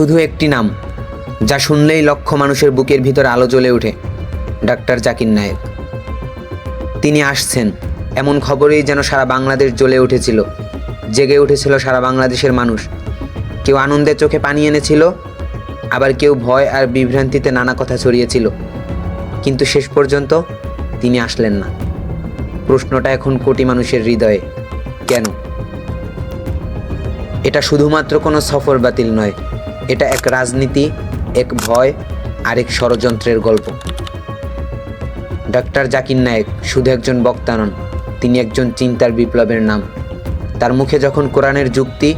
শুধু একটি নাম, যা শুনলেই লক্ষ মানুষের বুকের ভিতর আলো জ্বলে ওঠে, ডাক্তার জাকির নায়েক। তিনি আসছেন, এমন খবরেই যেন সারা বাংলাদেশ জ্বলে উঠেছিল, জেগে উঠেছিল সারা বাংলাদেশের মানুষ। কেউ আনন্দের চোখে পানি এনেছিল, আবার কেউ ভয় আর বিভ্রান্তিতে নানা কথা ছড়িয়েছিল। কিন্তু শেষ পর্যন্ত তিনি আসলেন না। প্রশ্নটা এখন কোটি মানুষের হৃদয়ে, কেন? এটা শুধুমাত্র কোনো সফর বাতিল নয় এটা এক রাজনীতি, এক ভয় আর এক ষড়যন্ত্রের গল্প। ডাক্তার জাকির নায়েক শুধু একজন বক্তা নন, তিনি একজন চিন্তার বিপ্লবের নাম। তার মুখে যখন কোরআনের যুক্তি,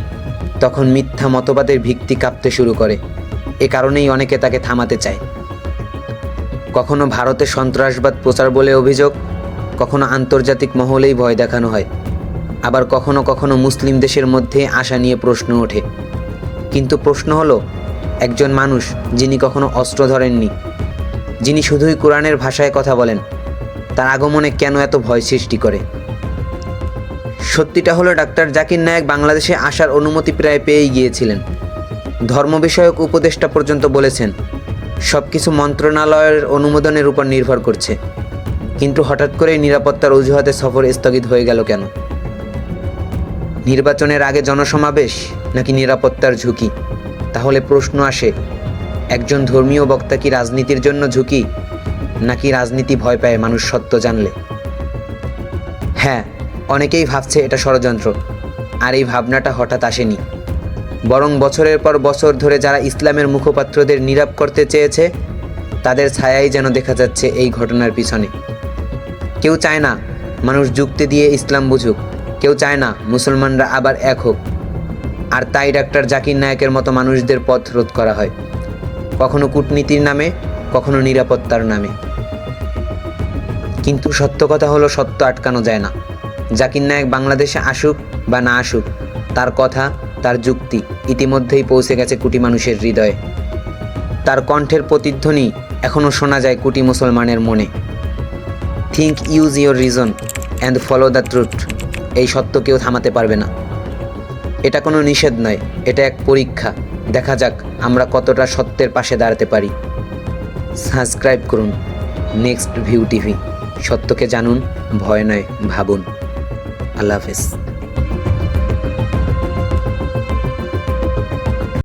তখন মিথ্যা মতবাদের ভিত্তি কাঁপতে শুরু করে। এ কারণেই অনেকে তাকে থামাতে চায়। কখনো ভারতে সন্ত্রাসবাদ প্রচার বলে অভিযোগ, কখনো আন্তর্জাতিক মহলেই ভয় দেখানো হয়। আবার কখনো কখনো মুসলিম দেশের মধ্যে আশা নিয়ে প্রশ্ন ওঠে। কিন্তু প্রশ্ন হলো, একজন মানুষ যিনি কখনো অস্ত্র ধরেননি, যিনি শুধুই কোরআনের ভাষায় কথা বলেন, তার আগমনে কেন এত ভয় সৃষ্টি করে? সত্যিটা হলো, ডাক্তার জাকির নায়েক বাংলাদেশে আসার অনুমতি প্রায় পেয়েই গিয়েছিলেন। ধর্ম বিষয়ক উপদেষ্টা পর্যন্ত বলেছেন সব কিছু মন্ত্রণালয়ের অনুমোদনের উপর নির্ভর করছে। কিন্তু হঠাৎ করেই নিরাপত্তার অজুহাতে সফর স্থগিত হয়ে গেল কেন? নির্বাচনের আগে জনসমাবেশ নাকি নিরাপত্তার ঝুঁকি? তাহলে প্রশ্ন আসে, একজন ধর্মীয় বক্তা কি রাজনীতির জন্য ঝুঁকি, নাকি রাজনীতি ভয় পায় মানুষ সত্য জানলে? হ্যাঁ অনেকেই ভাবছে এটা ষড়যন্ত্র, আর এই ভাবনাটা হঠাৎ আসেনি। বরং বছরের পর বছর ধরে যারা ইসলামের মুখপাত্রদের নিরাপ করতে চেয়েছে, তাদের ছায়াই যেন দেখা যাচ্ছে এই ঘটনার পিছনে। কেউ চায় না মানুষ যুক্তি দিয়ে ইসলাম বুঝুক কেউ চায় না মুসলমানরা আবার এক হোক। আর তাই ডাক্তার জাকির নায়কের মতো মানুষদের পথ রোধ করা হয়। কখনো কূটনীতির নামে, কখনো নিরাপত্তার নামে। কিন্তু সত্য কথা হলো, সত্য আটকানো যায় না। জাকির নায়ক বাংলাদেশে আসুক বা না আসুক, তার কথা, তার যুক্তি ইতিমধ্যেই পৌঁছে গেছে কোটি মানুষের হৃদয়ে। তার কণ্ঠের প্রতিধ্বনি এখনও শোনা যায় কোটি মুসলমানের মনে। Think use your reason and follow the truth এই সত্য কেউ থামাতে পারবে না। এটা কোনো নিষেধ নয়, এটা এক পরীক্ষা। দেখা যাক আমরা কতটা সত্যের পাশে দাঁড়াতে পারি। সাবস্ক্রাইব করুন নেক্সট ভিউ টিভি। সত্যকে জানুন, ভয় নয়, ভাবুন। আল্লাহ হাফেজ।